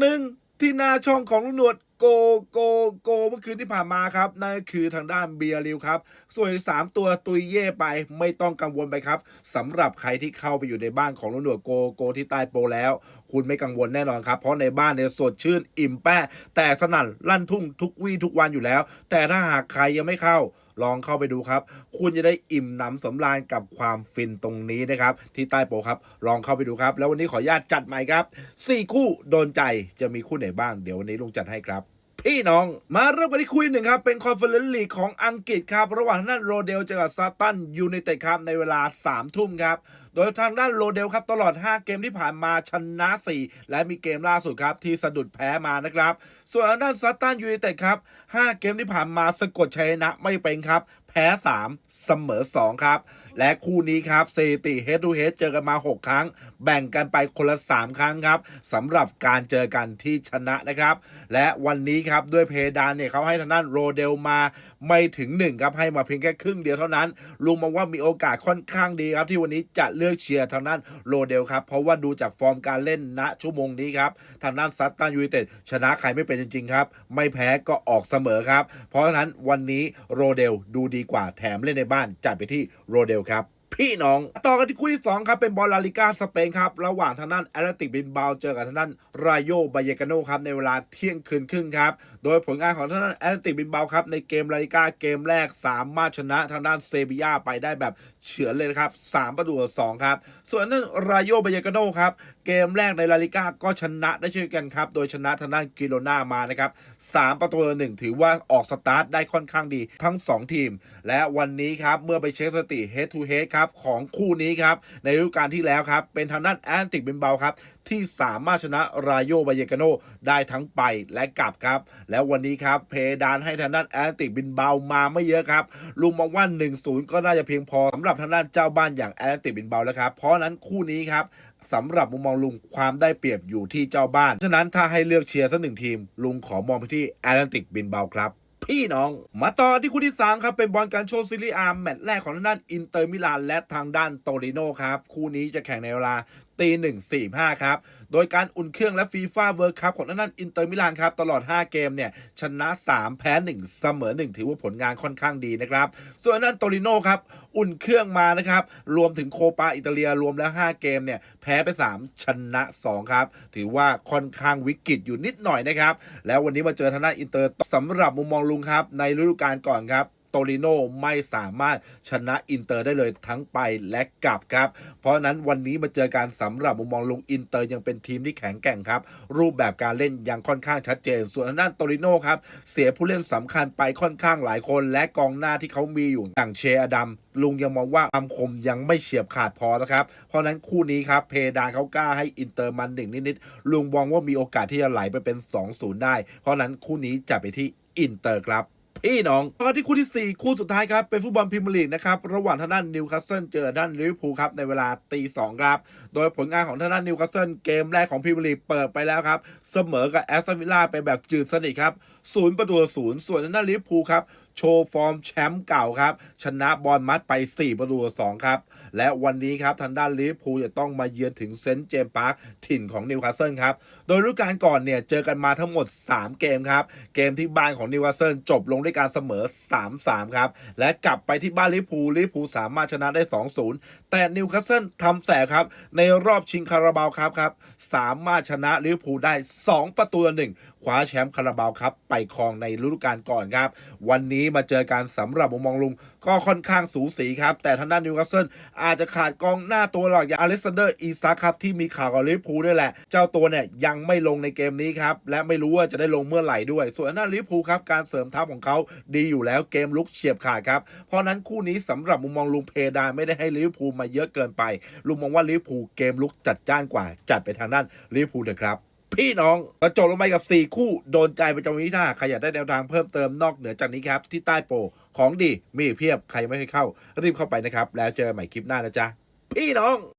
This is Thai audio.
หนึ่งที่หน้าช่องของลุงหนวดโกโกโกเมื่อคืนที่ผ่านมาครับ นั่นคือทางด้านเบียร์ริวครับ ส่วนสามตัวตุยเย่ไปไม่ต้องกังวลไปครับสำหรับใครที่เข้าไปอยู่ในบ้านของลุงหนวดโกโกที่ใต้โปรแล้ว คุณไม่กังวลแน่นอนครับ เพราะในบ้านเนี่ยสดชื่นอิ่มแป้แต่สนั่นลั่นทุ่งทุกวี่ทุกวันอยู่แล้ว แต่ถ้าหากใครยังไม่เข้าลองเข้าไปดูครับ คุณจะได้อิ่มหนำสำราญกับความฟินตรงนี้นะครับ ที่ใต้โปครับ ลองเข้าไปดูครับ แล้ววันนี้ขออนุญาตจัดใหม่ครับ 4 คู่โดนใจจะมีคู่ไหนบ้าง เดี๋ยววันนี้ลุงจัดให้ครับ พี่น้อง มาเริ่มกันที่คุยหนึ่งครับ เป็นคอนเฟอเรนซ์ลีกของอังกฤษครับ ระหว่างทางด้านโรเดลเจอกับซาตันยูไนเต็ดครับในเวลา 3 ทุ่มครับ โดยทางด้านโรเดลครับตลอด 5 เกมที่ผ่านมาชนะ 4 และมีเกมล่าสุดครับที่สะดุดแพ้มานะครับ ส่วนทางด้านซาตันยูไนเต็ดครับ 5 เกมที่ผ่านมาสะกดชัยชนะไม่เป็นครับ พ้3เสมอ2ครับ และคู่นี้ครับเซติเฮด o ูเฮดเจอกันมา 6 ครั้ง แบ่งกันไปคนละ 3 ครั้งครับสำหรับการเจอกันที่ชนะนะครับ และวันนี้ครับด้วยเพดานเนี่ยเขาให้ทางด้านโรเดลมาไม่ถึง 1 ครับ ให้มาเพียงแค่ครึ่งเดียวเท่านั้น ลุงมองว่ามีโอกาสค่อนข้างดีครับ ที่วันนี้จะเลือกเชียร์ทางด้านโรเดลครับ เพราะว่าดูจากฟอร์มการเล่นณชั่วโมงนี้ครับทางด้านซัตตันยูไนเต็ดชนะใครไม่เป็นจริงๆครับไม่แพ้ก็ออกเสมอครับ เพราะฉะนั้นวันนี้โรเดลดูดีกว่าแถมเล่นในบ้านจัดไปที่โรเดลครับ พี่น้อง ต่อกันที่คู่ที่ 2 ครับ เป็นบอลลาลิก้าสเปนครับ ระหว่างทางด้านแอตเลติกบินบาเจอกับทางด้านรายโยบายเกโนครับ ในเวลาเที่ยงคืนครึ่งครับ โดยผลงานของทางด้านแอตเลติกบินบาครับ ในเกมลาลิก้าเกมแรกสามารถชนะทางด้านเซบียาไปได้แบบเฉือนเลยนะครับ3ประตูต่อ2ครับ ส่วนทางด้านรายโยบายเกโนครับ เกมแรกในลาลิก้าก็ชนะได้เช่นกันครับ โดยชนะทางด้านกิโลนามานะครับ3ประตูต่อหนึ่งถือว่าออกสตาร์ทได้ค่อนข้างดีทั้ง 2 ทีม และวันนี้ครับเมื่อไปเช็คสติ head to head ครับของคู่นี้ครับในฤดูกาลที่แล้วครับเป็นทางด้านแอนติกเบนเบาครับที่สามารถชนะรายโยบายเกโนได้ทั้งไปและกลับครับ แล้ววันนี้ครับเพดานให้ทางด้านแอนติกบินเบามาไม่เยอะครับลุงมองว่า 1-0 ก็น่าจะเพียงพอสำหรับทางด้านเจ้าบ้านอย่างแอนติกบินเบาแล้วครับ เพราะฉะนั้นคู่นี้ครับสำหรับมุมมองลุงความได้เปรียบอยู่ที่เจ้าบ้าน ฉะนั้นถ้าให้เลือกเชียร์สักหนึ่งทีม ลุงขอมองไปที่แอตแลนติกบินเบาครับ พี่น้อง มาต่อที่คู่ที่3ครับเป็นบอลการโชว์ซีรีอาร์แมตช์แรกของทางด้านอินเตอร์มิลานและทางด้านโตริโนครับ คู่นี้จะแข่งในเวลาตีหนึ่งสี่ห้าครับ โดยการอุ่นเครื่องและฟีฟ่าเวิร์คัพของทางด้านอินเตอร์มิลานครับ ตลอด 5 เกมเนี่ย ชนะ 3 แพ้ 1 เสมอ 1 ถือว่าผลงานค่อนข้างดีนะครับ ส่วนทางด้านโตริโนครับ อุ่นเครื่องมานะครับ รวมถึงโคปาอิตาเลียรวมแล้ว 5 เกมเนี่ย แพ้ไป 3 ชนะ 2 ครับ ถือว่าค่อนข้างวิกฤตอยู่นิดหน่อยนะครับ แล้ววันนี้มาเจอทางด้านอินเตอร์สำหรับมุมมองลุงครับในฤดูกาลก่อนครับโตริโนไม่สามารถชนะอินเตอร์ได้เลยทั้งไปและกลับครับ เพราะนั้นวันนี้มาเจอการสำหรับมุมมองลุงอินเตอร์ยังเป็นทีมที่แข็งแกร่งครับ รูปแบบการเล่นยังค่อนข้างชัดเจน ส่วนทางด้านโตริโนครับ เสียผู้เล่นสำคัญไปค่อนข้างหลายคน และกองหน้าที่เขามีอยู่อย่างเชอดัมลุงยังมองว่าความคมยังไม่เฉียบขาดพอนะครับ เพราะนั้นคู่นี้ครับเพดานเขากล้าให้อินเตอร์มันหนึ่งนิดๆลุงมองว่ามีโอกาสที่จะไหลไปเป็น 2-0 ได้ เพราะนั้นคู่นี้จะไปที่ อินเตอร์ครับพี่น้องมาที่คู่ที่ 4 คู่สุดท้ายครับ เป็นฟุตบอลพรีเมียร์ลีกนะครับ ระหว่างทางด้านนิวคาสเซิลเจอด้านลิเวอร์พูลครับ ในเวลาตีสองครับ โดยผลงานของทางด้านนิวคาสเซิลเกมแรกของพรีเมียร์ลีกเปิดไปแล้วครับ เสมอกับแอสตันวิลล่าไปแบบจืดสนิทครับศูนย์ประตูศูนย์ส่วนทางด้านลิเวอร์พูลครับ โชว์ฟอร์มแชมป์เก่าครับ ชนะบอลมัดไป 4 ประตูต่อ2ครับ และวันนี้ครับทางด้านลิเวอร์พูลจะต้องมาเยือนถึงเซนต์เจมส์พาร์คถิ่นของนิวคาสเซิลครับ โดยฤดูกาลก่อนเนี่ย เจอกันมาทั้งหมด 3 เกมครับ เกมที่บ้านของนิวคาสเซิลจบลงด้วยการเสมอ 3-3 ครับ และกลับไปที่บ้านลิเวอร์พูลลิเวอร์พูลสามารถชนะได้ 2-0 แต่นิวคาสเซิลทำแสบครับในรอบชิงคาราบาวครับครับสามารถชนะลิเวอร์พูลได้ 2 ประตูต่อหนึ่ง คว้าแชมป์คาราบาวครับไปครองในฤดูกาลก่อนครับ วันนี้มาเจอกันสำหรับมุมมองลุงก็ค่อนข้างสูสีครับ แต่ทางด้านนิวคาสเซิลอาจจะขาดกองหน้าตัวหลักอย่างอเล็กซานเดอร์อีซักครับที่มีข่าวกับลิเวอร์พูลด้วยแหละ เจ้าตัวเนี่ยยังไม่ลงในเกมนี้ครับ และไม่รู้ว่าจะได้ลงเมื่อไหร่ด้วย ส่วนทางด้าลิเวอร์พูลครับการเสริมทัพของเขาดีอยู่แล้วเกมลุกเฉียบขาดครับ เพราะนั้นคู่นี้สำหรับมุมมองลุงเพดานไม่ได้ให้ลิเวอร์พูลมาเยอะเกินไปลุงมองว่าลิเวอร์พูลเกมลุกจัดจ้านกว่าจัดไปทางด้านลิเวอร์พูลเถอะครับ พี่น้องก็จบลงไปกับ 4 คู่โดนใจประจำวันนี้ถ้าหากใครอยากได้แนวทางเพิ่มเติมนอกเหนือจากนี้ครับ ที่ใต้โปรของดีมีเพียบใครไม่เคยเข้า รีบเข้าไปนะครับ แล้วเจอกันใหม่คลิปหน้านะจ๊ะพี่น้อง